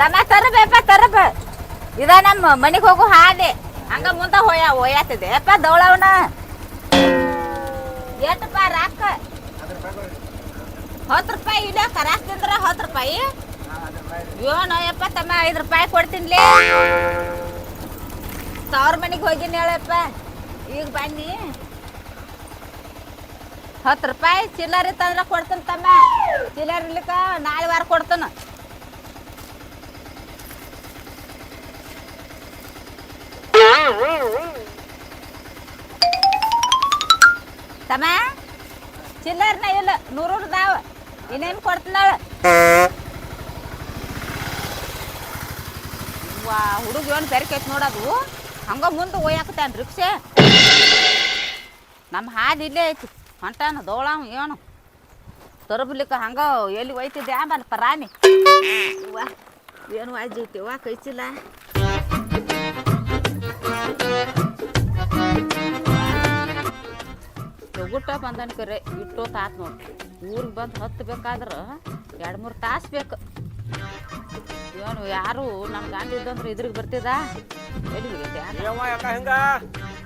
ತಮ್ಮ ತರಬೇಪ ತರಬ. ಇದ ನಮ್ಮ ಮನೆಗೆ ಹೋಗು ಹಾದಿ ಹಂಗ ಮುಂದ ಹೋಯ, ಹೋಯಾತದೆ. ಅಪ್ಪ ದೌಳವನ. ಎಷ್ಟಪ್ಪ ರಾಕ. ಹತ್ತು ರೂಪಾಯಿ ಇಲ್ಲ ಕರಾಸ್ ತಿಂದ್ರ ಹತ್ತು ರೂಪಾಯಿ. ಏನೋ ಯಪ್ಪ ತಮ್ಮ ಐದು ರೂಪಾಯಿ ಕೊಡ್ತೀನಿ. ಸಾವಿರ ಮನೆಗೆ ಹೋಗಿನಿ ಹೇಳಪ್ಪ. ಈಗ ಬನ್ನಿ. ಹತ್ತು ರೂಪಾಯಿ ಚಿಲ್ಲರ್ ಇತ್ತಂದ್ರೆ ಕೊಡ್ತೀನಿ ತಮ್ಮ. ಚಿಲ್ಲರ್ ಇರ್ಲಿಕ್ಕ ನಾಳೆ ವಾರ ಕೊಡ್ತಾನ. ತಮ್ಮ? ಚಿಲ್ಲರ್ನ ಇಲ್ಲ ನೂರು ದಾವ ಇನ್ನೇನು ಕೊಡ್ತಾಳ ವಾ, ಹುಡುಗ ಏನು ಬೆರಕೈತಿ ನೋಡೋದು ಹಂಗ ಮುಂದೆ ಒಯ್ಯಾಕತ್ತಾನ ರಿಕ್ಷೆ. ನಮ್ಮ ಹಾದಿ ಇಲ್ಲೇ ಐತಿ. ಹೊಂಟಾನ, ದೋಳಾವ, ಏನು. ತರಬಲಿಕ್ಕ ಹಂಗ ಎಲ್ಲಿ ಒಯ್ತಿದ್ದೆ ಆಮೇಲೆ ಪರಾಣಿ ವಾ, ಏನು ವಾಜಿ ಐತಿ ಕೈಚಿಲ್ಲ. ತೊಗುಟ ಬಂದನ್ ಕರೆ ಇಟ್ಟೋ ತಾತ್ ನೋಡಿ ಊರಿಗೆ ಬಂದು ಹತ್ತಬೇಕಾದ್ರೆ ಎರಡು ಮೂರು ತಾಸು ಬೇಕು. ಏನು ಯಾರು ನಮ್ಮ ಗಂಡ ಇದ್ದಂದ್ರೆ ಇದ್ರಿಗೆ ಬರ್ತಿದಾ? ಎಲ್ಲಿ ಹೋಗಿದ್ದೆ ಯವ್ವ ಯಾಕ ಹೆಂಗ?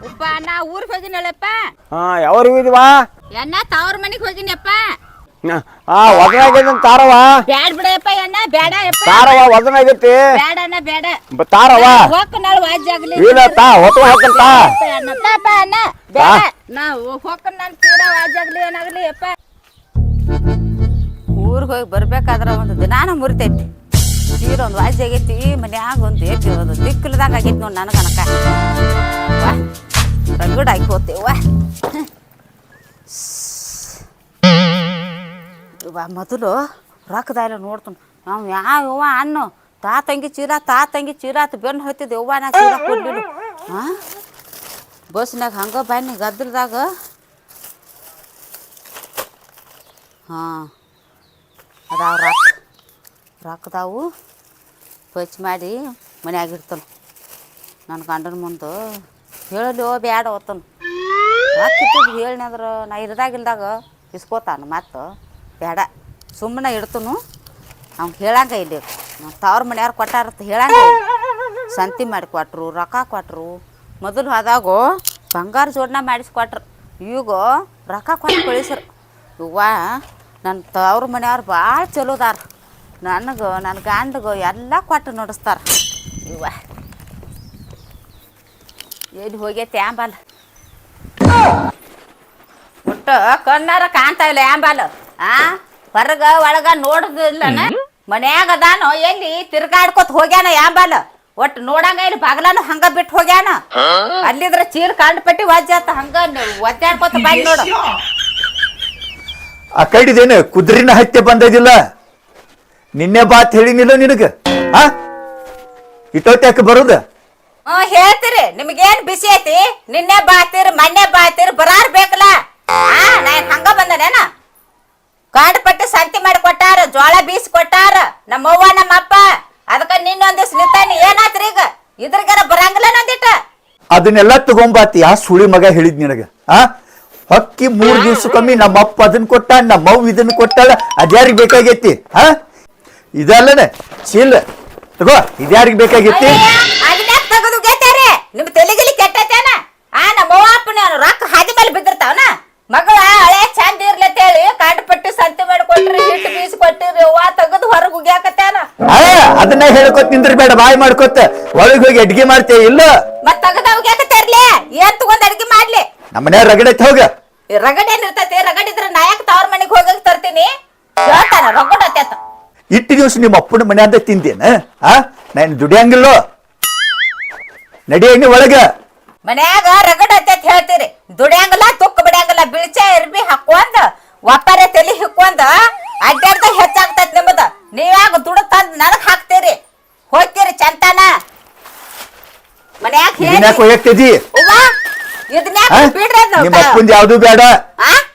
ಉಪ್ಪ ನಾ ಊರಿಗೆ ಹೋಗಿನಲ್ಲಪ್ಪ. ಹಾ ಯಾವ್ರು ಹೋಗಿದ್ವಾ ಎಣ್ಣ ತವ್ರ ಮನೆಗೆ ಹೋಗಿನಪ್ಪ ಹಾ ಒದನಾಗಿದ್ದ ತಾರವ? ಬ್ಯಾಡ್ ಬಿಡಪ್ಪ ಅಣ್ಣ ಬೇಡ ಯಪ್ಪ ತಾರವ ವಜನ ಬೇಡ ಅಣ್ಣ ಬೇಡ ಬ- ತಾರವ? ಹೋಗ್ ನಾಳೆ ಆಗ್ಲಿ. ಇಲ್ಲ ತಾ ಹೊತ್ತು ಹಾಕಂತ. ಅಣ್ಣಪ್ಪ ಅಣ್ಣ. ಬೇಡ ನಾ ಹೋಗ್ ನಾನು ತೀರಾ ವಾಜ್ಯಾಗ್ಲಿ ಏನಾಗ್ಲಿ ಯಪ್ಪ ಊರಿಗೆ ಹೋಗಿ ಬರ್ಬೇಕಾದ್ರ ಒಂದು ದಿನಾನ ಮುರಿತೈತಿ. ತೀರ ಒಂದು ವಾಜ್ಯ ಆಗೈತಿ ಮನ್ಯಾಗ ಒಂದು ಏಟಿ ಒಂದು ದಿಕ್ಕಲ್ದಾಗ ಆಗೈತಿ ನೋಡಿ ನನಗೆ ಅನಕ. ರಗಡ್ ಹಾಕಿ ಇವ ಮೊದಲು ರೊಕ್ಕದಾಯಿಲ್ಲ ನೋಡ್ತಾನೆ. ನಾವು ಯಾವ ಯವ್ವ ಅನ್ನು ತಾ ತಂಗಿ ಚೀರಾ ತಾ ತಂಗಿ ಚೀರಾತು ಬೆನ್ನು ಹತ್ತಿದ್ದು. ಯವ್ವ ನಾ ಚೀರ ಕೊಡ್ಲಿಲ್ಲ. ಹಾಂ ಬಸ್ನಾಗ ಹಂಗೆ ಬನ್ನಿ ಗದ್ರದಾಗ ಹಾಂ. ಅದಾವ ರೊಕ್ಕ ರೊಕ್ಕದಾವು ಪಚ್ ಮಾಡಿ ಮನ್ಯಾಗ ಇರ್ತಾನೆ ನನ್ನ ಗಂಡನ ಮುಂದೆ ಹೇಳಲಿ ಬ್ಯಾಡ ಓದ್ತಾನೆ ರೊಕ್ಕ ಇಟ್ಟಿದ್ದು ಹೇಳಿನಂದ್ರೆ ನಾ ಇರ್ದಾಗ ಇಲ್ದಾಗ ಇಸ್ಕೋತಾನ ಮತ್ತು. ಬೇಡ. ಸುಮ್ಮನೆ ಇಡ್ತನು ಅವ್ನು ಹೇಳಂಗ ಇಲ್ಲಿ ತವ್ರ ಮನೆಯವ್ರು ಕೊಟ್ಟಾರತ್ತ ಹೇಳಂಗ ಸಂತಿ ಮಾಡಿ ಕೊಟ್ರು, ರೊಕ್ಕ ಕೊಟ್ರು. ಮೊದಲು ಆದಾಗೋ ಬಂಗಾರ ಜೋಡಣೆ ಮಾಡಿಸ್ಕೊಟ್ರು ಈಗ ರೊಕ್ಕ ಕೊಟ್ಟು ಕಳಿಸ್ರು. ಇವ್ವ ನನ್ನ ತವ್ರ ಮನೆಯವ್ರು ಭಾಳ ಚಲೋದಾರ. ನನಗೆ ನನ್ನ ಗಂಡಗ ಎಲ್ಲ ಕೊಟ್ಟು ನೋಡಿಸ್ತಾರ. ಇವ ಏನು ಹೋಗೈತೆ ಆಂಬಲ್? ಒಟ್ಟು ಕಣ್ಣಾರ ಕಾಣ್ತಾ ಇಲ್ಲ ಆಂಬಲ್. ಆ? ಹೊರಗ ಒಳಗ ನೋಡುದಿಲ್ಲನ? ಮನ್ಯಾಗ ಅದಾನು ಎಲ್ಲಿ ತಿರ್ಗಾಡ್ಕೊತ ಹೋಗ್ಯಾನ ಯಾಂಬಲ್ ಒಟ್ಟು ನೋಡಂಗ ಇಲ್ಲಿ ಬಾಗ್ಲಾನು ಹಂಗ ಬಿಟ್ಟು ಹೋಗ್ಯಾನ? ಅಲ್ಲಿದ್ರ ಚೀರ್ ಕಾಂಡ್ ಪಟ್ಟಿ ವಾಜ್ಯಾತ ಹಂಗ ಒದ್ದಾಡ್ಕೊತ ಬಂದ್ ನೋಡು. ಆ ಕೈಡಿದೇನು ಕುದುರಿನ ಹತ್ಯೆ ಬಂದದಿಲ್ಲ? ನಿನ್ನೆ ಬಾತ್ ಹೇಳಿನಿಲ್ಲ ನಿನಗ? ಆ? ಇಟ್ಟೋತ್ಯಾಕ ಬರುದ? ಹ್ಮ್ ಹೇಳ್ತೀರಿ ನಿಮ್ಗೇನ್ ಬಿಸಿ ಐತಿ? ನಿನ್ನೆ ಬಾತಿರ್ ಮನ್ನೆ ಬಾತಿರ್ ಬರಾರ್ ಬೇಕಲ್ಲ ಆ ನಾನ್ ಹಂಗ ಬಂದನೇನ ಕಾಂಡ್ ಪಟ್ಟಿ ಸಂತಿ ಮಾಡಿ ಕೊಟ್ಟಾರ ಜೋಳ ಬೀಸಿ ಕೊಟ್ಟಾರ ನಮ್ಮವ್ವ ನಮ್ಮಪ್ಪ ಅದಕ್ಕ ನಿನ್ನೊಂದಿವ್ಸ ನಿಂತಾನಿ. ಏನಾತ್ರಿ ಈಗ? ಇದ್ರಿಗಾರ ಬರಂಗಿಲ್ಲ ನಂದಿಟ್ಟ. ಅದನ್ನೆಲ್ಲ ತಗೊಂಬಾತಿ. ಆ ಸುಳಿ ಮಗ ಹೇಳಿದ್ ನಿನಗ. ಆ? ಹೊಕ್ಕಿ ಮೂರ್ ದಿವ್ಸ ಕಮ್ಮಿ ನಮ್ಮ ಅಪ್ಪ ಅದನ್ನ ಕೊಟ್ಟ ನಮ್ಮ ಅವ್ವ ಇದನ್ನ ಕೊಟ್ಟಾಳ ಅದ್ಯಾರಿಗೆ ಬೇಕಾಗೈತಿ? ಆ? ಇದಲ್ಲನೆ. ಚೀಲ ತಗೋ ಇದ್ಯಾರಿಗೆ ಬೇಕಾಗೈತಿ? ಅದನ್ಯಾಕ ತೆಗೆದು ಗೆದ್ದಾರೆ ನಿಮ್ ತಲೆಗಿಲಿ ಕೆಟ್ಟತೇನ? ಆ ನಮ್ಮವ್ವ ಅಪ್ಪನ ರೊಕ್ಕ ಹಾದಿ ಮೇಲೆ ಬಿದ್ದಿರ್ತಾವನ? ಮಗಳ ಹಳೆ ಚಂದ ಇರ್ಲತ್ತ ಹೇಳಿ ಪಟ್ಟಿ ಸಂತೆ ಮಾಡ್ಕೊಟ್ರಿ ಕೊಟ್ರಿ ಹಿಟ್ಟು ಬೀಸ್ ಕೊಟ್ಟಿರಿ ಅವ್ವ ತೆಗೆದು ಹೊರಗೆ ಉಗ್ಯಾಕತ್ತೇನ. ಆ ಅದನ್ನ ಹೇಳ್ಕೊತ ನಿಂದ್ರಿ ಬೇಡ ಬಾಯಿ ಮಾಡ್ಕೊತ. ಒಳಗ್ ಹೋಗಿ ಅಡ್ಗೆ ಮಾಡ್ತೇ ಇಲ್ಲ? ಮತ್ ತೆಗೆದ ಉಗ್ಯಾಕತ್ತೇರ್ಲಿ ಏನ್ ತಗೊಂಡ್ ಅಡ್ಗೆ ಮಾಡ್ಲಿ? ನಮ್ಮ ಮನ್ಯಾಗ ರಗಡೈತಿ ಹೋಗ. ರಗಡ್ ಇರ್ತೈತಿ? ರಗಡಿದ್ರ ಇದ್ರ ನಾಯಕ ತವ್ರ ಮನೆಗೆ ಹೋಗಕ್ ತರ್ತೀನಿ? ಹೇಳ್ತಾನ ರಗಡ್ ಅತ್ಯಾತ. ಇಟ್ಟು ದಿವ್ಸ ನಿಮ್ಮ ಅಪ್ಪನ ಮನ್ಯಾದ ತಿಂದೇನ? ಆ? ನಾನು ದುಡಿಯಂಗಿಲ್ಲೋ? ನಡಿ ಎಣ್ಣೆ ಒಳಗ. ಮನ್ಯಾಗ ರಗಡ ಅತ್ಯತ್ ಹೇಳ್ತೀರಿ. ದುಡ್ಯಾಂಗಲ್ಲ ತುಕ್ಕ ಬಿಡ್ಯಾಂಗಲ್ಲ ಬಿಳ್ಚ ಇರ್ಬಿ ಹಾಕೊಂದ ಒಪ್ಪರೆ ತಲೆ ಹಿಕ್ಕೊಂದ ಅಡ್ಡಾಡ್ದ ಹೆಚ್ಚಾಗ್ತೈತಿ ನಿಮ್ಮದ ನೀವ್ಯಾಗ ದುಡ್ಡು ತಂದ್ ನನಗ್ ಹಾಕ್ತೀರಿ. ಹೋಗ್ತೀರಿ ಚಂತಾನ. ಮನ್ಯಾಗ ಹೇಳಿ. ಇದನ್ಯಾಕ? ಬಿಡ್ರಿ. ನಿಮ್ಮ ಅಪ್ಪಂದ ಯಾವ್ದು ಬೇಡ?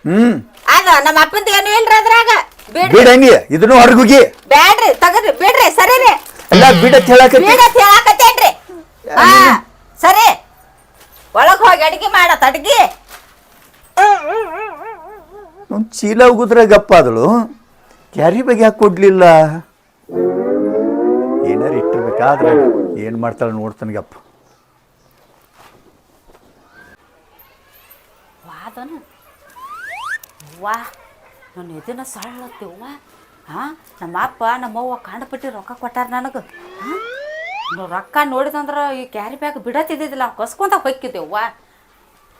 ಹ್ಮ್. ಅದ ನಮ್ಮ ಅಪ್ಪಂದ ಏನು ಇಲ್ರಿ ಅದ್ರಾಗ. ಬಿಡ್ರಿ. ಬಿಡಂಗಿ ಇದನ್ನು ಹೊರಗುಗಿ. ಬ್ಯಾಡ್ರಿ ತಗದ್ರಿ ಬಿಡ್ರಿ ಸರಿ ರೀ ಎಲ್ಲ ಬಿಡತ್ ಹೇಳಕತ್ತಿ. ಬಿಡತ್ ಹೇಳಕತ್ತೇನ್ರಿ. ಹಾ ಸರಿ. ಒಳಗ್ ಮಾಡ ಅಡ್ಗಿ ಮಾಡತ್ ಅಡ್ಗಿ? ಒಂದ್ ಚೀಲ ಉಗುದ್ರ ಗಪ್ಪ ಆದಳು ಕ್ಯಾರಿ ಬಗ್ಗೆ ಯಾಕೆ ಕೊಡ್ಲಿಲ್ಲ? ಏನಾರ ಇಟ್ಟಿರ್ಬೇಕಾದ್ರೆ ಏನು ಮಾಡ್ತಾಳೆ ನೋಡ್ತಾನೆ ಗಪ್ಪ. ವಾ ನನ್ನ ಎದಿನ ಸಳ್ಳತ್ತೇವ್ವ ಹಾಂ ನಮ್ಮ ಅಪ್ಪ ನಮ್ಮವ್ವ ಕಂಡುಪಟ್ಟಿ ರೊಕ್ಕ ಕೊಟ್ಟಾರ ನನಗೆ. ಹಾಂ? ರೊಕ್ಕ ನೋಡಿದಂದ್ರೆ ಈ ಕ್ಯಾರಿ ಬ್ಯಾಗ್ ಬಿಡತ್ತಿದ್ದಿದ್ದಿಲ್ಲ ಕೊಸ್ಕೊಂತ ಕಸ್ಕೊಂತ ಹೊಕ್ಕಿದ್ದೇವ್ವ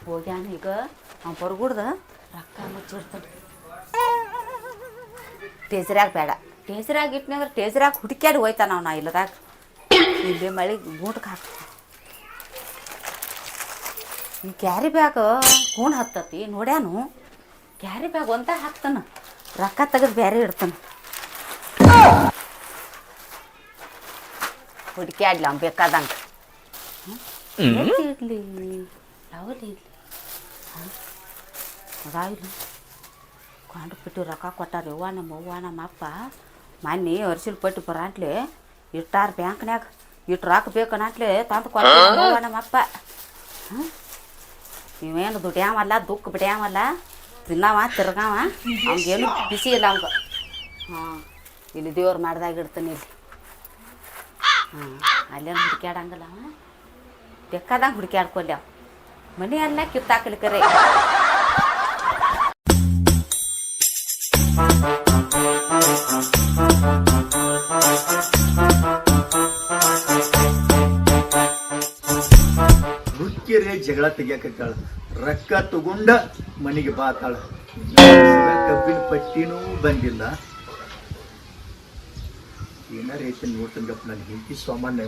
ಹೋಗ್ಯಾನ ಈಗ? ಅವ್ನು ಬರ್ಗುಡ್ದ ರೊಕ್ಕ ಮುಚ್ಚಿಡ್ತಾನೆ. ಟೇಜರ್ಯಾಗ ಬೇಡ. ಟೇಜರ್ಯಾಗ ಇಟ್ನಂದ್ರೆ ಟೇಜರ್ಯಾಗ ಹುಡುಕ್ಯಾಡಿ ಹೋಯ್ತಾನ ಅವನ ಇಲ್ಲದಾಗ. ಇಲ್ಲಿ ಮಳೆ ಗೂಟಕ್ಕೆ ಹಾಕ್ತಾನೆ ಈ ಕ್ಯಾರಿ ಬ್ಯಾಗ್ ಕೂಣ್ ಹತ್ತತಿ ನೋಡ್ಯಾನು? ಕ್ಯಾರಿ ಬ್ಯಾಗ್ ಒಂದ ಹಾಕ್ತಾನ ರೊಕ್ಕ ತೆಗೆದು ಬೇರೆ ಇಡ್ತಾನ. ಹುಡುಕ್ಯಾಡ್ಲಿ ಅವ್ನು ಬೇಕಾದಂಗೆ. ಇರಲಿ? ಯಾವಲ್ಲಿ ಇಡ್ಲಿ ಅದಾವಿಲ್ಲ ಕೊಂಡು ಬಿಟ್ಟು ರೊಕ್ಕ ಕೊಟ್ಟಾರ ಯವ್ವ ನಮ್ಮ ಅವ್ವ ನಮ್ಮ ಅಪ್ಪ ಮೊನ್ನೆ ಅರ್ಸಿಲ್ ಪಟ್ಟಿ ಬರಾಂಟ್ಲೆ ಇಟ್ಟಾರ ಬ್ಯಾಂಕ್ನ್ಯಾಗ ಇಟ್ಟು ರೊಕ್ಕ ಬೇಕನ್ನಟ್ಲೆ ತಂದು ಕೊಟ್ಟ ನಮ್ಮ ಅಪ್ಪ ಇವೇನು ದುಡ್ಯಾವಲ್ಲ ದುಃಖ ಬಿಡ್ಯಾವಲ್ಲ ತಿನ್ನವ ತಿರ್ಗಾವ ಅವ್ನಿಗೇನು ಬಿಸಿ ಇಲ್ಲ ಅವಂಗ ಹಾಂ ಇಲ್ಲಿ ದೇವ್ರು ಮಾಡ್ದಾಗ ಇಡ್ತಾನೆ ಇಲ್ಲಿ ಹಾಂ ಅಲ್ಲೇನು ಹುಡುಕ್ಯಾಡಂಗಲ್ಲ ಅವ ಬೇಕಾದಂಗೆ ಹುಡುಕ್ಯಾಡ್ಕೊಲ್ಲ ಅವ ಮನೆ ಎಲ್ಲ ಕಿತ್ತಾಕಲಿಕ್ಕರೆ ಮುಖ್ಯರೇ ಜಗಳ ತೆಗಿಯಕತ್ತಾಳ. ರೊಕ್ಕ ತಗೊಂಡ ಮನೆಗೆ ಬಾತಾಳ ಕಬ್ಬಿನ ಪಟ್ಟಿನೂ ಬಂದಿಲ್ಲ. ಏನಾರ ಐತೆ ನೋಡ್ತಂಗಪ್ಪ ನನ್ನ ಹೆಂಡತಿ ಸಾಮಾನ್ಯ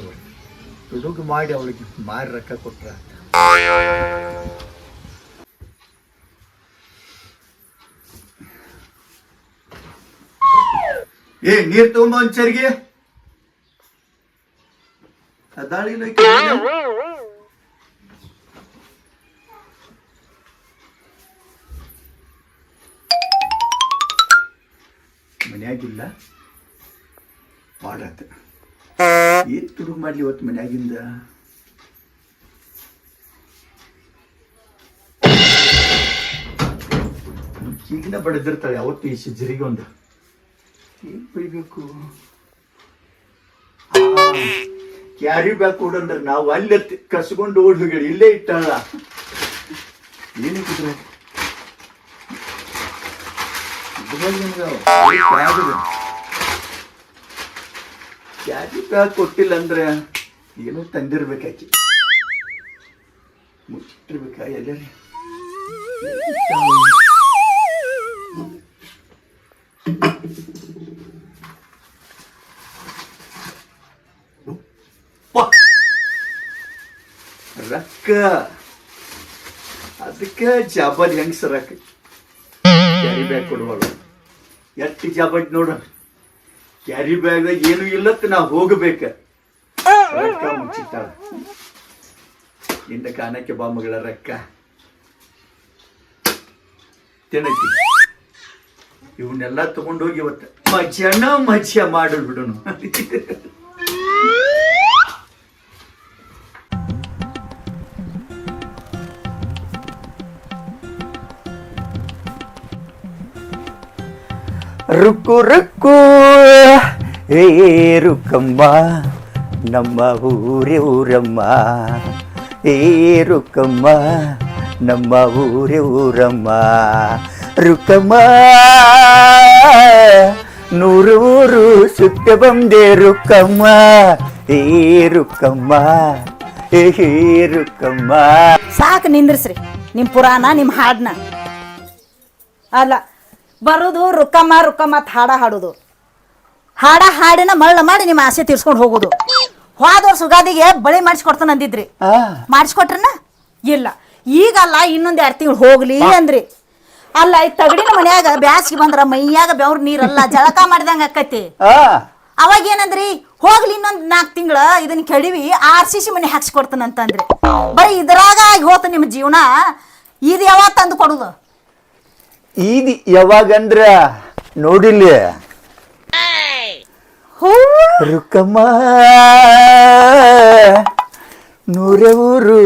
ತುಡುಗು ಮಾಡಿ ಅವಳಿಗೆ ಮಾರಿ ರೊಕ್ಕ ಕೊಟ್ರ. ಏ, ನೀರ್ ತಗೊಂಬ ಒಂದ್ ಚರಿಗೆ. ಅದಾಳಿಲ್ಲ ಈಕಿ ಮನ್ಯಾಗ. ಮನ್ಯಾಗಿಲ್ಲ. ಪಾಡತ್ತೆ ಏನ್ ತುಡುಗು ಮಾಡ್ಲಿ ಇವತ್ತು ಮನ್ಯಾಗಿಂದ? ಈಗಿನ ಬಡದಿರ್ತಾಳೆ ಅವತ್ತು ಈ ಸಿಜ್ಜರಿಗೆ ಒಂದು. ಏನ್ ಬೈಬೇಕು ಕ್ಯಾರಿ ಬ್ಯಾಗ್ ಕೊಡಂದ್ರೆ ನಾವು ಅಲ್ಲಿ ಕಸ್ಕೊಂಡು ಓಡ್ ಹೋಗಿ ಇಲ್ಲೇ ಇಟ್ಟಾಳ. ಏನಿಕ್ಕಿದ್ರೆ ಕ್ಯಾರಿ ಬ್ಯಾಗ್. ಕೊಟ್ಟಿಲ್ಲ ಅಂದ್ರೆ ಏನೋ ತಂದಿರ್ಬೇಕಾಕಿ ಮುಚ್ಚಿಟ್ಟಿರ್ಬೇಕಾ ಎಲ್ಲರಿ ರೊಕ್ಕ ಅದಕ್ಕೆ ಹೆಂಗ್ ಸರಕ ಕ್ಯಾರಿ ಬ್ಯಾಗ್ ಕೊಡುವಳು ಎಷ್ಟು ಜಾಬಡ್ ನೋಡು. ಕ್ಯಾರಿ ಬ್ಯಾಗ್, ಏನು ಇಲ್ಲತ್ತ ನಾ ಹೋಗಬೇಕ. ರೊಕ್ಕ ಮುಚ್ಚಿಟ್ಟಾಳ. ಇಂದ ಕಾಣಕ್ಕೆ ಬಾ ರೊಕ್ಕ. ತಿನ್ನಕ್ಕೆ. ಇವನ್ನೆಲ್ಲ ತಗೊಂಡೋಗಿ ಇವತ್ತು ಮಜ್ಜನ ಮಜ್ಜ ಮಾಡಿ ಬಿಡೋನು. ರುಕ್ಕು ರುಕ್ಕು ಏ ರುಕ್ಕಮ್ಮ ನಮ್ಮ ಊರೇ ಊರಮ್ಮ ಏ ರುಕ್ಕಮ್ಮ ನಮ್ಮ ಊರೇ ಊರಮ್ಮ ರುಕ್ಕಮ್ಮ ನೂರು ಊರು ಸುತ್ತ ಬಂದೆ ರುಕ್ಕಮ್ಮ ಏ ರುಕ್ಕಮ್ಮ ಏ ರುಕ್ಕಮ್ಮ ಸಾಕು ನಿಂದ್ರಿಸ್ರಿ. ನಿಮ್ಮ ಪುರಾಣ ನಿಮ್ಮ ಹಾಡನ್ನ ಅಲ್ಲ ಬರೋದು ರುಕ್ಕಮ್ಮ ರುಕ್ಕಮ್ಮ ಅಂತ ಹಾಡ ಹಾಡೋದು. ಹಾಡ ಹಾಡಿನ ಮಳ್ಳ ಮಾಡಿ ನಿಮ್ಮ ಆಸೆ ತೀರ್ಸ್ಕೊಂಡು ಹೋಗೋದು. ಹೋದ ಸುಗಾದಿಗೆ ಬಳೆ ಬಳಿ ಮಾಡಿಸ್ಕೊಡ್ತಾನೆ ಅಂದಿದ್ರಿ. ಮಾಡಿಸ್ಕೊಟ್ರನ? ಇಲ್ಲ. ಈಗಲ್ಲ ಇನ್ನೊಂದು ಎರಡು ತಿಂಗಳು ಹೋಗ್ಲಿ ಅಂದ್ರಿ. ಅಲ್ಲ ಈ ತಗಡಿನ ಮನ್ಯಾಗ ಬ್ಯಾಸ್ಗೆ ಬಂದ್ರ ಮೈಯಾಗ ಬೆವ್ರ ನೀರಲ್ಲ ಜಳಕ ಮಾಡಿದಂಗ ಆಕೈತಿ. ಆ. ಅವಾಗ ಏನಂದ್ರಿ? ಹೋಗ್ಲಿ ಇನ್ನೊಂದ್ ನಾಲ್ಕು ತಿಂಗಳ ಇದನ್ನ ಕೆಡಿವಿ ಆರ್ ಸಿ ಸಿ ಮನೆ ಹಾಕ್ಸ್ಕೊಡ್ತಾನಂತಂದ್ರಿ ಬರೀ ಇದ್ರಾಗ ಆಗಿ ಹೋತ ನಿಮ್ಮ ಜೀವನ. ಇದು ಯಾವಾಗ ತಂದು ಕೊಡುದು? ಈದ್ ಯಾವಾಗಂದ್ರ ನೋಡಿಲ್ಲ? ರುಕ್ಕಮ್ಮ ನೂರ ಊರು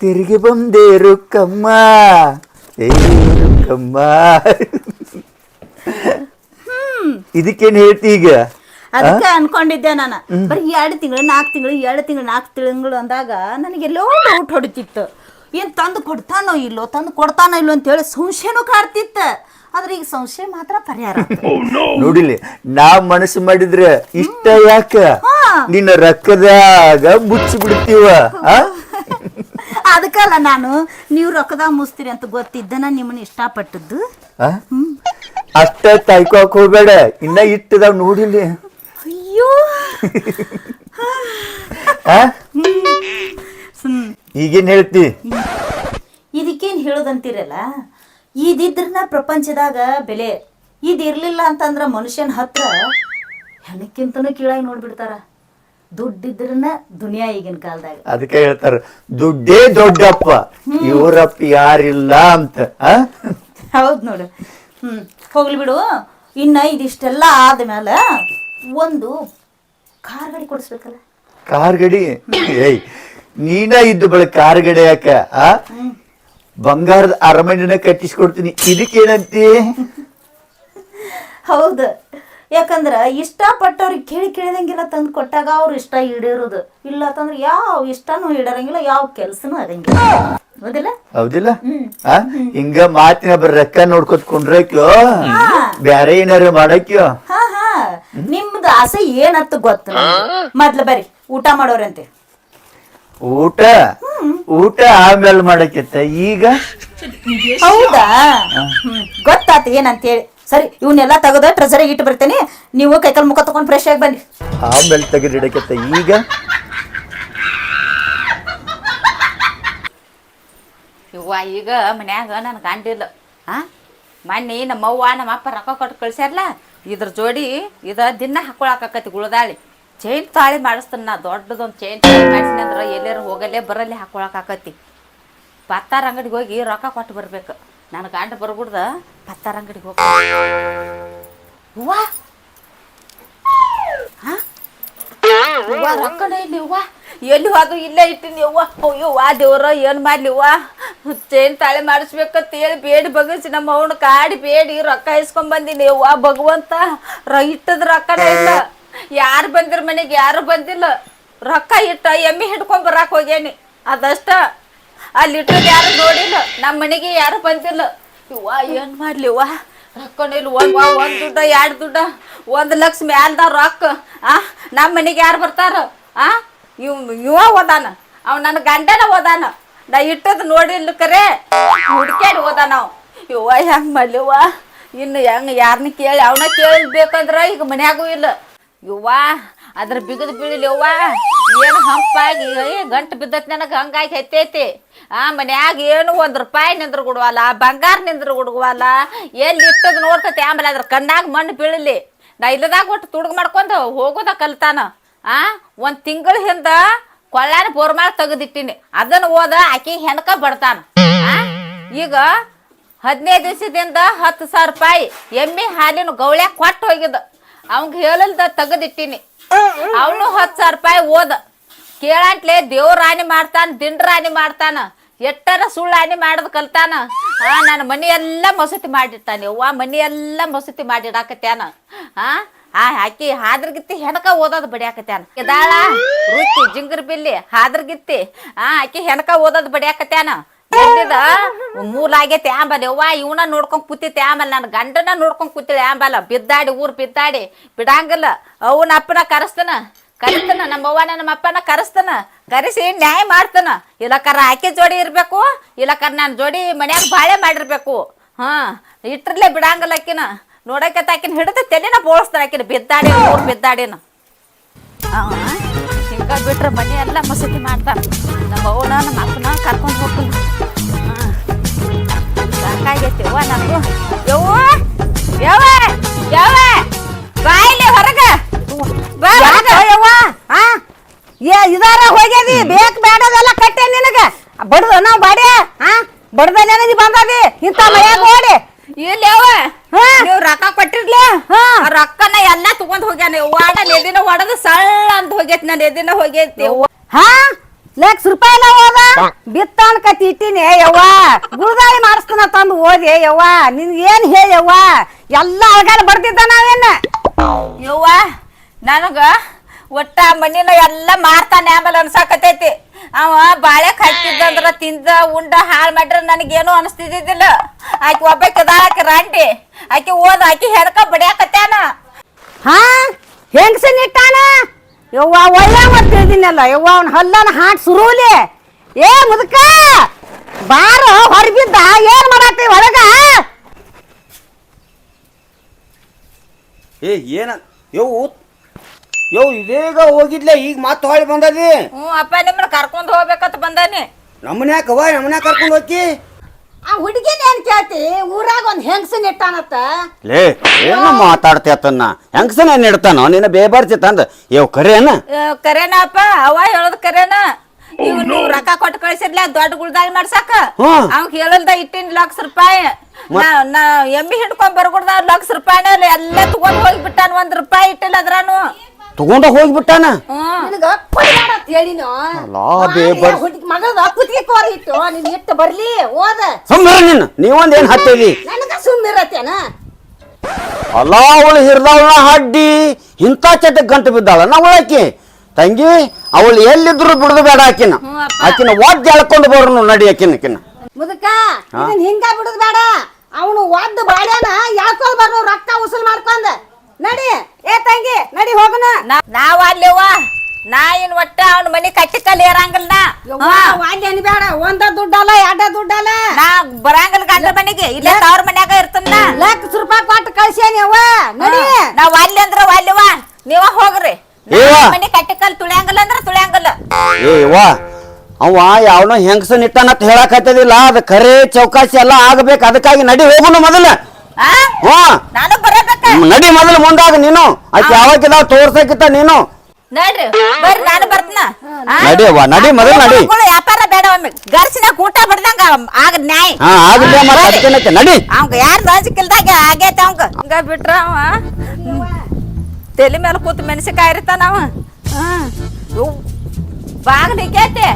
ತಿರುಗಿ ಬಂದೆ ರುಕ್ಕಮ್ಮ ಏ ರುಕ್ಕಮ್ಮ ಇದಕ್ಕೇನ್ ಹೇಳ್ತಿ ಈಗ? ಅದಕ್ಕೆ ಅನ್ಕೊಂಡಿದ್ದೆ ನಾನು. ಬರೀ ಎರಡು ತಿಂಗಳು ನಾಲ್ಕು ತಿಂಗಳು ಎರಡು ತಿಂಗಳು ನಾಲ್ಕು ತಿಂಗಳು ಅಂದಾಗ ನನಗೆ ಎಲ್ಲೋ ಡೌಟ್ ಹೊಡಿತಿತ್ತು. ಏನು ತಂದು ಕೊಡ್ತಾನೋ ಇಲ್ಲೋ ತಂದು ಕೊಡ್ತಾನೋ ಇಲ್ಲೋ ಅಂತೇಳಿ ಸಂಶಯನೂ ಕಾಡ್ತಿತ್ತು. ಆದ್ರೆ ಈಗ ಸಂಶಯ ಮಾತ್ರ ಪರಿಹಾರ ಆತು. ನೋಡಿಲಿ ನಾ ಮನಸ್ಸು ಮಾಡಿದ್ರೆ ಇಷ್ಟ ಯಾಕ? ನಿನ್ನ ರೊಕ್ಕದಾಗ ಮುಚ್ಚಿ ಬಿಡ್ತೀವ ಆ? ಅದಕ್ಕಲ್ಲ ನಾನು ನೀವು ರೊಕ್ಕದಾಗ ಮುಸ್ತೀರಿ ಅಂತ ಗೊತ್ತಿದ್ದನ ನಿಮ್ಮನ್ನ ಇಷ್ಟಪಟ್ಟದ್ದು. ಅಷ್ಟೇ ಅಷ್ಟ ತಾಯ್ಕೋಕ್ ಹೋಗ್ಬೇಡ ಇನ್ನ ಇಟ್ಟದಾಗ ನೋಡಿಲಿ. ಅಯ್ಯೋ. ಈಗೇನ್ ಹೇಳ್ತಿ? ಇದಕ್ಕೇನ್ ಹೇಳೋದಂತೀರಲ್ಲ? ಇದಿದ್ರನ ಪ್ರಪಂಚದಾಗ ಬೆಲೆ ಇದಿರ್ಲಿಲ್ಲ ಅಂತಂದ್ರ ಮನುಷ್ಯನ ಹತ್ರ ಹೆಣಕ್ಕಿಂತನೂ ಕೀಳಾಗಿ ನೋಡ್ಬಿಡ್ತಾರ. ದುಡ್ಡಿದ್ರನ ದುನಿಯಾ ಈಗಿನ ಕಾಲದಾಗ. ಅದಕ್ಕೆ ಹೇಳ್ತಾರ ದುಡ್ಡೇ ದೊಡ್ಡಪ್ಪ ಇವರಪ್ಪ ಯಾರಿಲ್ಲ ಅಂತ ಹೌದ್ ಹೌದು ನೋಡು. ಹ್ಮ್. ಹೋಗ್ಲಿ ಬಿಡು. ಇನ್ನ ಇದಿಷ್ಟೆಲ್ಲ ಆದ್ಮೇಲೆ ಒಂದು ಕಾರ್ ಗಡಿ ಕೊಡಿಸ್ಬೇಕಲ್ಲ. ಕಾರ್ ಗಡಿ? ಏಯ್ ನೀನ ಇದ್ದು ಬಳ ಕಾರ್ ಗಡಿ ಯಾಕ ಆ? ಬಂಗಾರದ ಅರಮನೆನ ಕಟ್ಟಿಸ್ಕೊಡ್ತೀನಿ. ಇದಕ್ಕೇನಂತಿ? ಹೌದು. ಯಾಕಂದ್ರ ಇಷ್ಟಪಟ್ಟವ್ರಿಗೆ ಕೇಳಿ ಕೇಳಿದಂಗೆಲ್ಲ ತಂದು ಕೊಟ್ಟಾಗ ಅವ್ರ ಇಷ್ಟ ಈಡೇರೋದು. ಇಲ್ಲ ಅಂತಂದ್ರೆ ಯಾವ ಇಷ್ಟನೂ ಈಡರಂಗಿಲ್ಲ ಯಾವ ಕೆಲ್ಸನೂ ಆಗಂಗಿಲ್ಲ. ಹೌದಿಲ್ಲ? ಹೌದಿಲ್ಲ? ಆ? ಹಿಂಗ ಮಾತಿನ ಬರ ರೆಕ್ಕ ನೋಡ್ಕೊತ್ ಕುಂಡ್ರಕ್ಯೋ? ಬ್ಯಾರೆ ಏನಾರು ಮಾಡಕ್ಯೋ? ಹಾ ಹಾ. ನಿಮ್ದು ಆಸೆ ಏನತ್ತು ಗೊತ್ತು. ಮೊದ್ಲು ಬರ್ರಿ ಊಟ ಮಾಡೋರಂತೆ. ಊಟ? ಊಟ ಆಮೇಲೆ ಮಾಡಕ್ಕಿತ್ತ ಈಗ? ಹೌದಾ? ಗೊತ್ತಾತ ಏನಂತ ಹೇಳಿ ಸರಿ ಇವನ್ನೆಲ್ಲ ತೆಗೆದ ಟ್ರೆಸರ್ ಇಟ್ಟು ಬರ್ತೇನೆ. ನೀವು ಕೈಕಲ್ ಮುಖ ತಗೊಂಡು ಫ್ರೆಶ್ ಆಗಿ ಬನ್ನಿ. ಆಮೇಲೆ ತೆಗೆದಿಡಕ್ಕಿತ್ತ ಈಗ? ಇವ್ವ ಈಗ ಮನ್ಯಾಗ ನನ್ನ ಗಂಡಿಲ್ಲ. ಆ? ಮೊನ್ನೆ ನಮ್ಮವ್ವ ನಮ್ಮ ಅಪ್ಪ ರೊಕ್ಕ ಕೊಟ್ಟು ಕಳ್ಸ್ಯಾರಲ್ಲ ಇದ್ರ ಜೋಡಿ ಇದ ದಿನ ಹಾಕೊಳಕಾಕತಿ ಗುಳದಾಳಿ. ಚೈನ್ ತಾಳಿ ಮಾಡಿಸ್ತಾನ ನಾ. ದೊಡ್ಡದೊಂದು ಚೈನ್ ತಾಳಿ ಮಾಡಿಸಿನಿ ಅಂದ್ರೆ ಎಲ್ಲರೂ ಹೋಗಲ್ಲೇ ಬರಲ್ಲೇ ಹಾಕೊಳಕಾಕತಿ ಪತ್ತಾರ ಅಂಗಡಿಗೆ ಹೋಗಿ ರೊಕ್ಕ ಕೊಟ್ಟು ಬರ್ಬೇಕು. ನನ್ನ ಗಂಡ ಬರ್ಬಿಡ್ದ ಪತ್ತಾರ ಅಂಗಡಿಗೆ ಹೋಗ. ಹೂವ? ಹೂವ ರೊಕ್ಕನೇ ಇಲ್ಲಿ ಎಲ್ಲಿ ಹೋದು ಇಲ್ಲೇ ಇಟ್ಟಿನಿ ಅವ್ವ ವಾ ದೇವ್ರ, ಏನು ಮಾಡ್ಲಿ ಅವ್ವ ಚೇನ್ ತಾಳೆ ಮಾಡಿಸ್ಬೇಕಂತ ಹೇಳಿ ಬೇಡಿ ಬಗಸಿ ನಮ್ಮ ಅವನ ಕಾಡಿ ಬೇಡಿ ರೊಕ್ಕ ಇಸ್ಕೊಂಡ್ ಬಂದಿನಿ. ಅವ್ವ ಭಗವಂತ, ರ ಇಟ್ಟದ ಇಲ್ಲ. ಯಾರು ಬಂದಿರ ಮನೆಗೆ ಯಾರು ಬಂದಿಲ್ಲ. ರೊಕ್ಕ ಇಟ್ಟ ಎಮ್ಮಿ ಹಿಡ್ಕೊಂಡ್ ಬರಾಕ್ ಹೋಗ್ಯಾನಿ. ಅದಷ್ಟ ಅಲ್ಲಿ ಇಟ್ಟದ್ ಯಾರು ನೋಡಿಲ್ಲ. ನಮ್ಮ ಮನೆಗೆ ಯಾರು ಬಂದಿಲ್ಲ. ಇವ್ವ ಏನು ಮಾಡ್ಲಿ ರೊಕ್ಕ ರೊಕ್ಕನೇ ಇಲ್ಲ. ಒಂದ್ ಒಂದ್ ದುಡ್ಡ, ಎರಡ್ ದುಡ್ಡ, ಒಂದ್ ಲಕ್ಷ ಮ್ಯಾಲ್ದ ರೊಕ್ಕ. ಆ? ನಮ್ಮ ಮನೆಗೆ ಯಾರು ಬರ್ತಾರ? ಆ? ಇವ್ ಇವ ಓದಾನ ಅವ್ ನನ್ನ ಗಂಡನ ಓದಾನ ನಾ ಇಟ್ಟದ್ ನೋಡಿಲ್ಲ ಕರೆ. ಹುಡ್ಕ್ಯಾಡಿ ಓದಾನ ಅವ್. ಇವ್ವ ಹೆಂಗ್ ಮಾಡ್ಲಿವ್ವ ಇನ್ನು ಹೆಂಗ್ ಯಾರನ್ನ ಕೇಳಿ ಅವನ ಕೇಳಬೇಕಂದ್ರ ಈಗ ಮನ್ಯಾಗೂ ಇಲ್ಲ. ಇವ್ವ ಅದ್ರ ಬಿಗದ್ ಬೀಳಲಿ ಯವ್ವ. ಏನು ಹಂಪಾಗಿ ಗಂಟು ಬಿದ್ದತ್ ನನಗೆ, ಹಂಗಾಗಿ ಹೆತ್ತೈತಿ. ಆ ಮನ್ಯಾಗ ಏನು ಒಂದ್ ರೂಪಾಯಿ ನಿಂದ್ರ ಗುಡುವಲ್ಲ ಬಂಗಾರ ನಿಂದ್ರ ಗುಡುವಲ್ಲ ಎಲ್ಲಿ ಇಟ್ಟದ್ ನೋಡ್ತತಿ, ಆಮೇಲೆ ಅದ್ರ ಕಣ್ಣಾಗ ಮಣ್ಣು ಬೀಳಲಿ. ನಾ ಇಲ್ಲದಾಗ ಒಟ್ಟು ತುಡುಗ್ ಮಾಡ್ಕೊಂಡು ಹೋಗೋದ ಕಲ್ತಾನ. ಆ, ಒಂದ್ ತಿಂಗಳ ಹಿಂದ ಕೊಳ್ಳಾನ ಬೋರ್ಮಾಳ ತೆಗೆದಿಟ್ಟಿನಿ. ಅದನ್ನ ಓದ ಆಕಿ ಹೆಣ್ಕ ಬಡ್ತಾನ? ಈಗ ಹದಿನೈದು ದಿವಸದಿಂದ ಹತ್ತು ಸಾವಿರ ರೂಪಾಯಿ ಎಮ್ಮೆ ಹಾಲಿನ ಗೌಳ್ಯಾಗ ಕೊಟ್ಟು ಹೋಗಿದ್ದ ಅವಂಗ ಹೇಳಲ್ದ ತೆಗೆದಿಟ್ಟಿನಿ. ಅವನು ಹತ್ತು ಸಾವಿರ ರೂಪಾಯಿ ಓದ. ಕೇಳಂಟ್ಲೆ ದೇವ್ರ ರಾಣಿ ಮಾಡ್ತಾನ ದಿಂಡ್ರ ರಾಣಿ ಮಾಡ್ತಾನ. ಎಟ್ಟರ ಸುಳ್ಳು ರಾಣಿ ಮಾಡೋದು ಕಲ್ತಾನ. ಆ ನನ್ನ ಮನಿ ಎಲ್ಲ ಮಸೂತಿ ಮಾಡಿರ್ತಾನೆ. ಅವ್ವ ಮನಿ ಎಲ್ಲ ಮಸೂತಿ ಮಾಡಿಡಾಕತ್ಯಾನ ಆ ಆ ಆಕಿ ಹಾದ್ರಗಿತ್ತಿ ಹೆಣಕ ಓದೋದು ಬಡಿಯಾಕತ್ಯಾನ. ಇದಾಳ ರುಚಿ ಜಿಂಗರ್ ಬಿಲ್ಲಿ ಹಾದ್ರಗಿತ್ತಿ ಆ ಆಕಿ ಹೆಣಕ ಓದೋದು ಬಡಿಯಾಕತ್ಯಾನ. ಎಲ್ಲಿದ? ಮೂಲ ಆಗೈತಿ ಆಂಬಲ್ ಯವ್ವ ಇವನ ನೋಡ್ಕೊಂಡ್ ಕೂತಿತ್ತೆ ಆಮೇಲೆ ನನ್ನ ಗಂಡನ ನೋಡ್ಕೊಂಡ್ ಕೂತಿಳಿ ಆಂಬಲ್ಲ ಬಿದ್ದಾಡಿ, ಊರ್ ಬಿದ್ದಾಡಿ. ಬಿಡಂಗಿಲ್ಲ. ಅವನ ಅಪ್ಪನ ಕರೆಸ್ತಾನ. ಕರಿತಾನ ನಮ್ಮ ಅವ್ವನ, ನಮ್ಮ ಅಪ್ಪನ ಕರೆಸ್ತಾನ. ಕರೆಸಿ ನ್ಯಾಯ ಮಾಡ್ತಾನ. ಇಲ್ಲಕರ ಆಕೆ ಜೋಡಿ ಇರ್ಬೇಕು, ಇಲ್ಲಕರ ನನ್ನ ಜೋಡಿ ಮನ್ಯಾಗ ಬಾಳೆ ಮಾಡಿರ್ಬೇಕು. ಹಾ, ಇಟ್ರಲ್ಲೇ ಬಿಡಂಗಿಲ್ಲ ಆಕಿನ. ನೋಡಕತ್ತ ಆಕಿನ ಹಿಡಿದ ತಲೆನ ಬೋಳಿಸ್ತಾರ ಆಕಿನ. ಬಿದ್ದಾಡಿ, ಊರ್ ಬಿದ್ದಾಡಿನ. ಅವ ಬಿಟ್ರೆ ಮನೆ ಎಲ್ಲ ಮಸೂತಿ ಮಾಡ್ತಾರೆ. ನಮ್ಮ ಅವನ ನಮ್ಮ ಅಪ್ಪನ ಕರ್ಕೊಂಡು ಹೋಗ್ತಾನ. ಸಾಕಾಗೈತಿ ಅವ್ವ ನನಗೂ. ಯವ್ವ ಯವ್ವ ಯವ್ವ ಬಾಯಿಲೆ ಹೊರಗ. ಬಾ. ಯವ್ವ? ಆ ಏ ಇದಾರ ಹೋಗ್ಯದಿ? ಬೇಕ್ ಬೇಡದೆಲ್ಲ ಕಟ್ಟೆ ನಿನಗ. ಬಡ್ದ ನಾವು ಬಾಡ್ಯ? ಹಾ? ಬಡ್ದ ನೆನದಿ ಬಂದದಿ? ಇಂತ ಮನ್ಯಾಗ ಓಡಿ ಇಲ್ಲಿ ಯವ್ವ ಹಾ. ನೀವು ರೊಕ್ಕ ಕೊಟ್ಟಿರ್ಲಿ ಹಾ. ಆ ರೊಕ್ಕನ ಎಲ್ಲ ತಗೊಂಡ್ ಹೋಗ್ಯಾನ ವಾಡ ಎದಿನ ಹೊಡೆದು ಸಳ್ಳ ಅಂತ ಹೋಗೈತಿ ನಾನು ಎದಿನ ಹೋಗೈತಿ? ಯವ್ವ. ಹಾ? ಲಕ್ಷ ರೂಪಾಯಿನ ಹೋದ? ಬಿತ್ತಾನ್ ಕತಿ ಇಟ್ಟಿನಿ. ಯವ್ವ ಗುರುದಾಳಿ ಮಾಡಿಸ್ತಾನ ತಂದು ಓದಿ. ಯವ್ವ ನಿನ್ ಏನ್ ಹೇ ಯವ್ವ? ಎಲ್ಲ ಅಳಗಾಲ ಬರ್ತಿದ್ದ ನಾವೇನ? ಯವ್ವ ನನಗ ಒಟ್ಟ ಮಣ್ಣಿನ ಎಲ್ಲ ಮಾರ್ತಾನೆ ಆಮೇಲೆ ಅನ್ಸಾಕತೈತಿ ಅವ ಬಾಳೆ ಹಾಕಿದ್ದಂದ್ರ ತಿಂದ ಉಂಡ ಹಾಳು ಮಾಡ್ರ ನನಗೇನು ಅನಿಸ್ತಿದ್ದಿಲ್ಲ ಆಕೆ ಒಬ್ಬಾಕಿದ ಆಕೆ ಆಕಿ ರಾಂಟಿ ಆಕಿ ಓದ್ ಆಕಿ ಹೆದಕ ಬಡಿಯಾಕತ್ಯಾನ ಹಾ? ಹೆಂಗಸನ್ ಇಟ್ಟಾನ? ಯವ್ವ ಒಳ್ಳೆ ಮತ್ತೆ ತಿಳಿದಿನಲ್ಲ ಯವ್ವ ಅವ್ನ ಹಲ್ಲನ ಹಾಟ್ ಸುರುಲಿ. ಏ ಮುದುಕ ಬಾರ ಹೊರಬಿದ್ದ ಏನ್ ಮಾಡತ್ತಿ ಹೊರಗ ಏ ಏನ? ಯವ್ ಯವ್ ಇದೇಗ ಹೋಗಿದ್ಲೆ ಈಗ ಮತ್ತೆ ಹೊಳ್ಳಿ ಬಂದದಿ? ಹ್ಞೂ ಅಪ್ಪ ನಿಮ್ಮನ್ನ ಕರ್ಕೊಂಡು ಹೋಗ್ಬೇಕಂತ ಬಂದಾನಿ. ನಮ್ಮನ್ಯಾಕವ ನಮ್ಮನ್ಯಾಕ ಕರ್ಕೊಂಡು ಹೋಗಿ ಹುಡುಗಿನ ಏನ್ ಕೇಳ್ತಿ ಊರಾಗ ಒಂದ್ ಹೆಂಗಸನ್ ಇಟ್ಟಾನತ್ತ ಲೇ ಏನು ಮಾತಾಡ್ತಿ ಅತ್ತನ್ನ? ಹೆಂಗಸನ ಏನ್ ಇಡ್ತಾನೋ? ನಿನ್ನ ಬೇಬರ್ತಿ ತಂದ ಇವ್ ಕರೇನ? ಆ, ಕರೇನ ಅಪ್ಪ ಅವ ಹೇಳೋದ್ ಕರೇನ? ಇವ್ ನೀವು ರೊಕ್ಕ ಕೊಟ್ಟು ಕಳ್ಸಿರ್ಲ ದೊಡ್ಡ ಗುಳ್ದಾಳಿ ಮಾಡ್ಸಾಕ? ಹ್ಮ್. ಅವ್ ಹೇಳಲ್ದ ಇಟ್ಟಿನ್ ಲಕ್ಷ ರೂಪಾಯಿ. ನಾ ನಾ ಎಮ್ಮಿ ಹಿಡ್ಕೊಂಡ್ ಬರ್ಗುಡ್ದ ಲಕ್ಷ ರೂಪಾಯಿನ ಎಲ್ಲ ತಗೊಂಡ್ ಹೋಗ್ಬಿಟ್ಟಾನ ಒಂದ್ ರೂಪಾಯಿ ಇಟ್ಟಿಲ್ಲ ಅದ್ರಾನು. ತಗೊಂಡ ಹೋಗ್ಬಿಟ್ಟಾನ? ಹ್ಮ್. ನಿನಗ ಕೊಡ್ಬೇಡ ಅಂತ ಹೇಳಿನು? ಲಾ ಬೇಬರ್ ಮಗದ ಕುತ್ತಿಗೆ ಕೋರ ಇಟ್ಟು ನೀನ್ ಇಟ್ಟು ಬರ್ಲಿ ಓದ ಸುಮ್ಮನೆ ನಿನ್ನ ನೀವೊಂದ್ ಏನ್ ಹತ್ತಿದಿ ನನಗ ಸುಮ್ಮಿರತ್ತೇನ ಅಲ್ಲ ಅವಳು ಹಿರಿದವಳ ಹಡ್ಡಿ ಇಂಥ ಚಟಕ್ ಗಂಟು ಬಿದ್ದಾಳ. ನಾ ಒಳಕಿ ತಂಗಿ ಅವಳು ಎಲ್ಲಿದ್ರು ಬಿಡುದು ಬೇಡ ಆಕಿನ. ಆಕಿನ ಒದ್ದ ಎಳ್ಕೊಂಡು ಬರೋನು ನಡಿ ಆಕಿನ ಆಕಿನ. ಮುದುಕ ಇದನ್ ಹಿಂಗ ಬಿಡುದ್ ಬೇಡ. ಅವನು ಒದ್ದು ಬಾಳ್ಯಾನ ಯಾಕೋ ಬರ್ನು ರೊಕ್ಕ ಉಸುಲ್ ಮಾಡ್ಕೊಂಡ. ನಡಿ. ಏ ತಂಗಿ ನಡಿ ಹೋಗೋಣ ನಾ- ನಾವ್ ಅಲ್ಲಿವ ನಾ ಏನ್ ಒಟ್ಟ ಅವ್ನ ಮನಿ ಕಟ್ಟಿಕಲ್ಲಿ ಇರಂಗಿಲ್ಲ ನಾ. ವಾದ್ಯ ಬೇಡ ಒಂದ ದುಡ್ಡಲ್ಲ ಎರಡ ದುಡ್ಡಲ್ಲ. ನಾ ಬರಂಗಿಲ್ಲ ಗಂಡ ಮನೆಗೆ ಇಲ್ಲೇ ತವ್ರ ಮನ್ಯಾಗ ಇರ್ತನ ಲಕ್ಷ ರೂಪಾಯಿ ಕೊಟ್ಟು ಕಳ್ಸ್ಯಾನಿ ಅವ ನಡಿ. ನಾವ್ ಅಲ್ಲಿ ಅಂದ್ರ ಅಲ್ಲಿವ ನೀವ ಹೋಗ್ರಿ. ಏವ? ಮನಿ ಕಟ್ಟಿಕಲ್ ತುಳಿಯಂಗಿಲ್ಲ ಅಂದ್ರ ತುಳಿಯಂಗಿಲ್ಲ. ಏ ವಾ. ಅವ ಯಾವನೋ ಹೆಂಗಸ ನಿಟ್ಟನ ಹೇಳಕ್ ಹೇಳಕತ್ತದಿಲ್ಲ ಅದ ಕರೆ ಚೌಕಾಸಿ ಎಲ್ಲ ಆಗ್ಬೇಕು. ಅದಕ್ಕಾಗಿ ನಡಿ ಹೋಗುನು ಮೊದಲ. ಹಾ ಹ್ಞೂ ನಾನು ಬರಬೇಕು? ನಡಿ ಮೊದಲು ಮುಂದಾಗ ನೀನು. ಅದ್ ಯಾವಾಗಿದ್ದಾವ ತೋರ್ಸಕ್ಕಿತ್ತ ನೀನು. ನಡ್ರಿ ಬರ್ರಿ ನಾನು ಬರ್ತನ ನಡಿ ಅವ್ವ, ನಡಿ, ಮೊದಲು ನಡಿ. ವ್ಯಾಪಾರ ಬೇಡ ಒಮ್ಮೆ ಗರ್ಸಿನ ಊಟ ಬಡ್ದಂಗ ಆಗ ನ್ಯಾಯ ಹಾ ಆಗಲಿ ಮತ್ತೆ ಅದಕ್ಕೇನಕ್ಕೆ ನಡಿ ಅವಂಗ ಯಾರು ಲಾಜಿಕಿಲ್ದಾಗ ಆಗೈತೆ ಅವಂಗ ಹಂಗ ಬಿಟ್ರ ಅವ ತಲೆ ಮೇಲೆ ಕೂತು ಮೆಣಸಿಕಾಯಿ ಇರ್ತಾನ ಅವ ಬಾಗಿಲು ಹಿಕ್ಕೈತಿ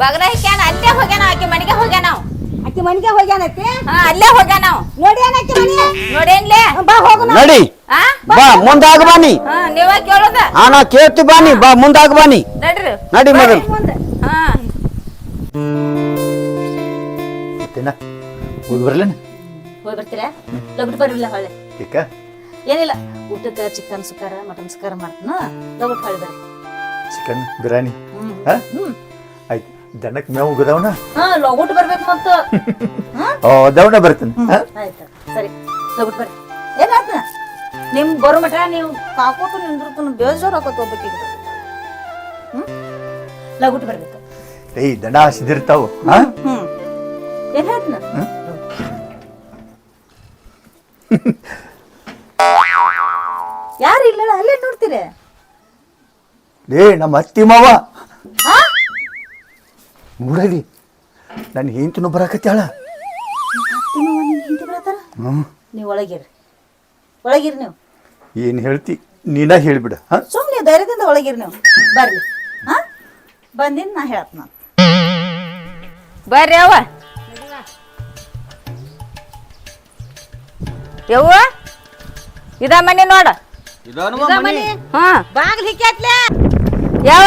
ಬಾಗಿಲ ಹಿಕ್ಯಾನ ಅಲ್ಲೇ ಹೋಗ್ಯಾನ ಆಕಿ ಮನೆಗೆ ಹೋಗ್ಯಾನ ಅವ ಆಕಿ ಮನೆಗೆ ಹೋಗ್ಯಾನೈತಿ ಹಾ ಅಲ್ಲೇ ಹೋಗ್ಯಾನ ನಾವು ನೋಡಿ ಏನಕ್ಕಿ ಮನೆ? ನೋಡೇನ್ಲೇ ಬಾ ಹೋಗೋಣ ನಡಿ. ಆ? ಬಾ ಮುಂದಾಗ ಬಾನಿ ಹಾ ನೀವ ಕೇಳೋದ? ಹಾ ನಾ ಕೇಳ್ತಿ ಬಾನಿ ಬಾ ಮುಂದಾಗ ಬಾನಿ ನಡ್ರಿ. ನಡಿ ಮೊದಲು ಹಾ. ಮತ್ತೇನ ಹೋಗಿ ಬರ್ಲೇನ? ಹೋಗಿ ಬರ್ತೀರಾ? ಲಗ್ಬಿಟ್ಟು ಬರ್ರಿಲ್ಲ ಹೊಳೆ ಈಗ ಏನಿಲ್ಲ. ಊಟಕ್ಕೆ ಚಿಕನ್ ಸುಕಾರ ಮಟನ್ ಸುಕಾರ ಮಾಡ್ತಾನ. ಲಗ್ಬಿಟ್ಟು ಹೊಳೆ ಬರ್ರಿ. ಚಿಕನ್ ಬಿರಿಯಾನಿ. ಹಾ? ಹ್ಮ್. ದನಕ್ಕೆ ಮೇವು ಗದವನ? ಹಾ ಲಗೋಟ್ ಬರ್ಬೇಕು ಮತ್ತು. ಓ ದವನ ಬರ್ತಾನೆ. ಹಾ? ಆಯ್ತು. ಸರಿ ಲಗುಟ್ ಬರ್ರಿ. ಏನಾಯ್ತ ನಿಮ್ ಬರೋ ಮಠ ನೀವು ಕಾಕೋಟು ನಿಂದ್ರತು ಬೇಜಾರು ಹಾಕೋತ ಹೋಗ್ಬೇಕು ಹ್ಮ್? ಲಗ್ಬಿಟ್ಟು ಬರ್ಬೇಕು. ಏಯ್ ದನ ಸಿದಿರ್ತಾವು. ಹಾ? ಹ್ಮ್ ಯಾರು ಇಲ್ಲ ಅಲ್ಲೇ ನೋಡ್ತೀರಿ? ಲೇ ನಮ್ಮ ಅತ್ತಿ ಮಾವ. ಹಾ ನೋಡಲಿ. ನನ್ನ ಹೆಂಡತಿನೂ ಬರತಾರ ಹ್ಮ್. ನೀವು ಒಳಗಿರ್ರಿ. ಒಳಗಿರಿ ನೀವು. ಏನು ಹೇಳ್ತಿ? ನೀನ ಹೇಳ್ಬಿಡ ಹಾ? ಸುಮ್ಮನೆ ಧೈರ್ಯದಿಂದ ಒಳಗಿರಿ ನೀವು. ಬರ್ರಿ. ಹಾ? ಬಂದಿನ ನಾ ಹೇಳತ್ ನಾನು. ಬರ್ರಿ ಅವ್ವ. ಯವ್ವ ಇದ ಮನೆ ನೋಡ. ಹಾ. ಬಾಗಿಲು ಹಿಕ್ಕಾತ್ಲೆ ಯಾವ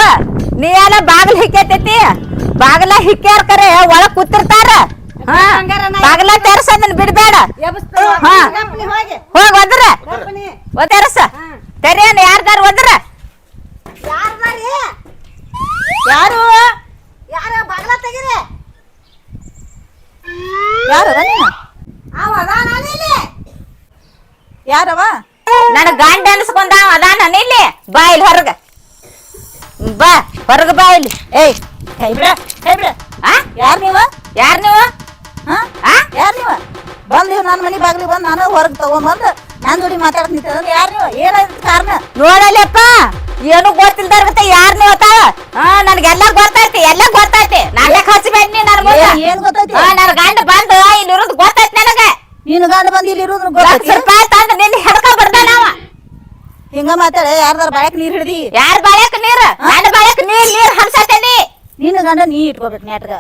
ನೀ ಎಲ್ಲ ಬಾಗಿಲು ಹಿಕ್ಕೈತೈತಿ ಬಾಗಿಲ ಹಿಕ್ಕ್ಯಾರ ಕರೆ ಒಳ ಕೂತಿರ್ತಾರ. ಬಾಗಲ ತೆರಸ ಅದನ್ನ ಬಿಡ್ಬೇಡ. ಹೋಗಿ. ಒದ್ರ. ಒದರಸ ತೆರೇನ್ ಯಾರ್ದಾರ ಒದ್ರ. ನೋಡಲ್ಲಪ್ಪ ಏನು ಗೊತ್ತಿಲ್ದಾರ್ಗತ್ತೆ ಯಾರ್ ನೀವು ಅತ್ತಾವ ಹಾ ನನ್ಗೆಲ್ಲ ಗೊತ್ತೈತಿ ಎಲ್ಲ ಗೊತ್ತೈತಿ ನಾಲ್ಕ ಹಚ್ಚಬೇಡ ನೀ ನನ್ ಮುಂದ? ಏನ್- ಏನ್ ಗೊತ್ತೈತಿ? ಹಾ ನನ್ ಗಂಡ ಬಂದು ಇಲ್ಲಿ ಇರೋದು ಗೊತ್ತೈತಿ ನನಗ? ನೀನು ಗಂಡ ಬಂದು ಇಲ್ಲಿ ಇರೋದ್ರ ಲಕ್ಷ ಗೊತ್ತೈತಿ ರೂಪಾಯಿ ತಂದು ನಿನ್ನ ಹೆಡ್ಕ ಹಿಂಗ ಮಾತಾಡ ಯಾರ್ದಾರ ಬಾಯಕ್ ನೀರ್ ಹಿಡ್ದಿ? ಯಾರ್ ಬಾಯಕ್ ನೀರ್? ನನ್ನ ಬಾಯಕ್ ನೀರ್ ನೀರ್ ಹಂಸತೇನಿ ನಿನ್ನ ಗಂಡ ನೀ ಇಟ್ಕೋಬೇಕು ನೆಟ್ಗ.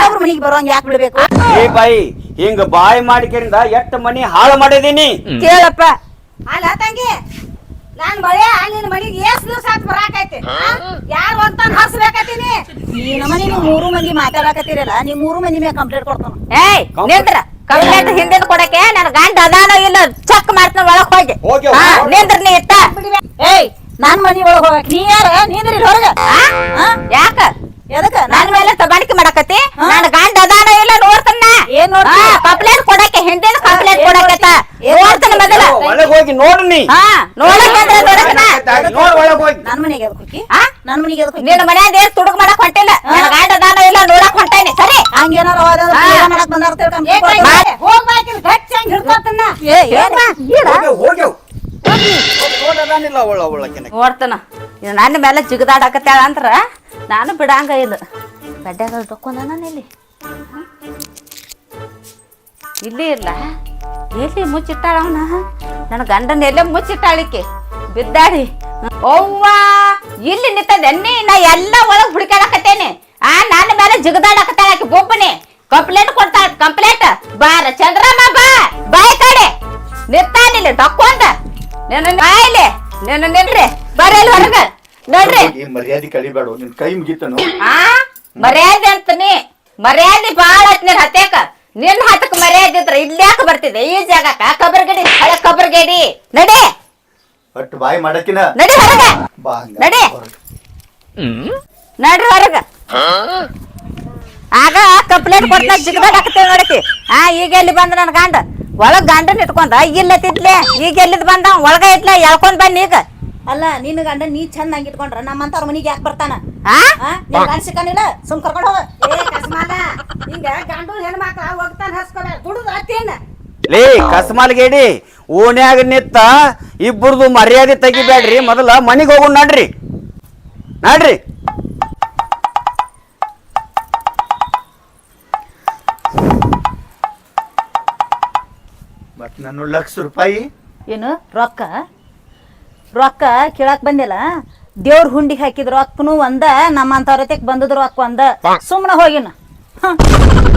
ಅವ್ರ ಮನಿಗೆ ಬರೋಂಗ್ ಯಾಕೆ ಬಿಡ್ಬೇಕು? ಏ ಬಾಯಿ ಹಿಂಗ ಬಾಯಿ ಮಾಡಿಕೊಂಡ ಎಷ್ಟ್ ಮನಿ ಹಾಳು ಮಾಡಿದೀನಿ? ಕೇಳಪ್ಪ. ಅಲ್ಲ ತಂಗಿ ನಾನ್ ಮಳೆ ನಿನ್ ಮನಿಗೆ ಎಷ್ಟ್ ದಿವ್ಸ ಆತ್ ಬರಾಕೈತಿ ಯಾರು ಒಂದ್ ಹಸ್ಬೇಕಾತೀನಿ ಈ ನಮ್ಮನೆ ನೀವು ಮೂರು ಮಂದಿ ಮಾತಾಡಕತ್ತೀರಲ್ಲ ನೀವು ಮೂರು ಮಂದಿ ಮೇಲೆ ಕಂಪ್ಲೇಂಟ್ ಕೊಡ್ತಾನ. ಏಯ್ ನಿಂದ್ರ ಕಂಪ್ಲೇಂಟ್ ಹಿಂದಿನ ಕೊಡಕ್ಕೆ ನನ್ನ ಗಂಡ ಅದಾನೋ ಇಲ್ಲ ಚೆಕ್ ಮಾಡ್ತಾನ ಒಳಗ್ ಹೋಗಿ. ನಿಂದ್ರ ನೀ ಇತ್ತ. ಏಯ್ ನಾನ್ ಮನಿ ಒಳಗ್ ಹೋಗಕ್ ನೀ ಯಾರ? ನೀಂದ್ರಿ ಹೊರಗ ಯಾಕ ಎದಕ್ಕ ನನ್ ಮೇಲೆ ತಬಾಣಿಕೆ ಮಾಡಕತ್ತಿ ನನ್ ಗಂಡ ಅದಾನೋ ಇಲ್ಲ ನೋಡ್ತಾನ ಏನ್ ನೋಡ್ತಿ? ಕಂಪ್ಲೇಂಟ್ ಕೊಡಕ್ಕೆ ಹಿಂದಿನ ಕಂಪ್ಲೇಂಟ್ ಕೊಡಕತ್ತ ನೋಡ್ತಾನ ಮೊದಲ ಒಳಗ್ ಹೋಗಿ ಹಾ ನೋಡ್ ಒಳಗ್ ಹೋಗಿ. ನನ್ ಮನೆಗೆ ಎದಕ್ ಹೋಗಿ ಆ? ನನ್ ಮನೆಗೆ ಎದಕ್ ಹೋಗಿ ನಿನ್ನ ಮನ್ಯಾಗ ಏನ್ ತುಡುಗ್ ಮಾಡಕ್ ಹೊಂಟಿಲ್ಲ. ನನ್ ಗಂಡ ಇಲ್ಲ ನೋಡಕ್ ಹೊಂಟೇನಿ. ಸರಿ? ಹಂಗೇನಾರ ಹೋದಂದ್ರೆ ಹಾ. ಪೂಜೆ ಮಾಡಕ್ ಬಂದಾರ ಅಂತ ಕಂಪ್ಲೇಂಟ್ ಕೊಡ್ತಾನ. ಹೋಗ್ಬೇಕಿಲ್ ಗಚ್ಚ ಹಂಗ್ ಹಿಡ್ಕೊತನ್ನ ಏ ಏನ್ ಹೋಗ್ಯವ್ ನೋಡದಾನಿಲ್ಲ ಅವಳ ಅವಳಕ್ಕೆ ನೋಡ್ತಾನ. ಇದು ನನ್ನ ಮೇಲೆ ಜಿಗದಾಡಕತ್ತಾಳ ಅಂದ್ರ ನಾನು ಬಿಡಂಗ ಇಲ್ಲ ಇಲ್ಲಿ ಹ? ಇಲ್ಲಿ ಇಲ್ಲ ಎಲ್ಲಿ ಮುಚ್ಚಿಟ್ಟಾಳ ಅವನ? ನನ್ನ ಗಂಡನ ಎಲ್ಲ ಮುಚ್ಚಿಟ್ಟಾಳಿಕೆ? ಬಿದ್ದಾಡಿ. ಅವ್ವ ಇಲ್ಲಿ ನಿಂತದ ಎನ್ನಿ ನಾ ಎಲ್ಲ ಒಳಗ್ ಹುಡುಕಾಡಕತ್ತೇನೆ ಆ ನನ್ನ ಮೇಲೆ ಜಿಗದಾಡಕತ್ತಾಳ ಆಕಿ ಬೊಬ್ಬನಿ. Complaint ಕೊಡ್ತಾಳ complaint. ಬಾರ ಚಂದ್ರಮ್ಮ ಬಾ. ಬಾಯ್ ಕಡೆ. ನಿತ್ತಾನಿಲ್ಲ ತಕ್ಕೊಂಡ ನಿನ್ನ ಬಾಯಿಲೆ ನಿನ್ನ ನಿಲ್ರಿ. ಬರಲ್ಲ ಹೊರಗ. ನೋಡ್ರಿ. ಮರ್ಯಾದೆ ಕಳಿಬೇಡ ನಿನ್ ಕೈ ಮುಗಿತನು? ಆ ಮರ್ಯಾದೆ ಅಂತನಿ ಮರ್ಯಾದೆ ಬಾಳ ನೀನ್ ಹತ್ಯಾಕ. ನಿನ್ನ ಹತ್ತಕ್ ಮರ್ಯಾದೆ ಇದ್ರ ಇಲ್ಲಾಕ ಬರ್ತಿದೆ ಈ ಜಾಗಕ್ಕ ಕಬರ್ಗಡಿ ಹಳೆ ಕಬರ್ಗಡಿ. ನಡಿ. ಒಟ್ಟು ಬಾಯಿ ಮಾಡಕಿನ ನಡಿ ಹೊರಗ. ಬಾ ಹಂಗ. ನಡಿ. ನಡ್ರಿ ಹೊರಗ. ಆಗ ಕಂಪ್ಲೇಂಟ್ ಕೊಡ್ತಾ ಜಿಗದಾಗ ಹಾಕ್ತೇವೆ ನೋಡಕಿ. ಆ ಈಗ ಎಲ್ಲಿ ಬಂದ ನನ್ ಗಂಡ? ಒಳಗ್ ಗಂಡನ್ ಇಟ್ಕೊಂಡ. ಇಲ್ಲ ತಿದ್ಲೆ. ಈಗ ಎಲ್ಲಿದ್ ಬಂದ? ಒಳಗ ಇಟ್ಲ ಎಳ್ಕೊಂಡ್ ಬನ್ನಿ ಈಗ. ಅಲ್ಲ ನಿನ್ನ ಗಂಡ ನೀ ಚಂದ ಹಂಗ ಇಟ್ಕೊಂಡ್ರ. ನಮ್ಮಂತವ್ರ ಮನಿಗೆ ಯಾಕೆ ಬರ್ತಾನ? ಆ? ಆ? ನಿನ್ ಗಂಡ ಸಿಕ್ಕನಿಲ್ಲ ಸುಮ್ ಕರ್ಕೊಂಡು ಹೋಗ. ಏ ಕಸ್ಮಾಲ ಹಿಂಗ ಗಂಡು ಹೆಣ್ಮಕ್ಳ ಹೋಗ್ತಾನ ಹಸ್ಕೊಳ ದುಡುದು ಅತ್ತೇನ? ಲೇ ಕಸ್ಮಾಲ್ಗೇಡಿ ಓಣ್ಯಾಗ ನಿತ್ತ ಇಬ್ಬರದು ಮರ್ಯಾದೆ ತೆಗಿಬೇಡ್ರಿ. ಮೊದಲ ಮನಿಗ್ ಹೋಗು ನಡ್ರಿ. ನಡ್ರಿ. ಮತ್ ನನ್ನ ಲಕ್ಷ ರೂಪಾಯಿ? ಏನು ರೊಕ್ಕ? ರೊಕ್ಕ ಕೇಳಕ್ ಬಂದಿಲ್ಲ. ದೇವ್ರ ಹುಂಡಿಗೆ ಹಾಕಿದ್ರು ರೊಕ್ಕನು ಒಂದ ನಮ್ಮಂತವ್ರ ಬಂದದ ರೊಕ್ಕ ಒಂದ. ಸುಮ್ಮನೆ ಹೋಗಿನ. Huh.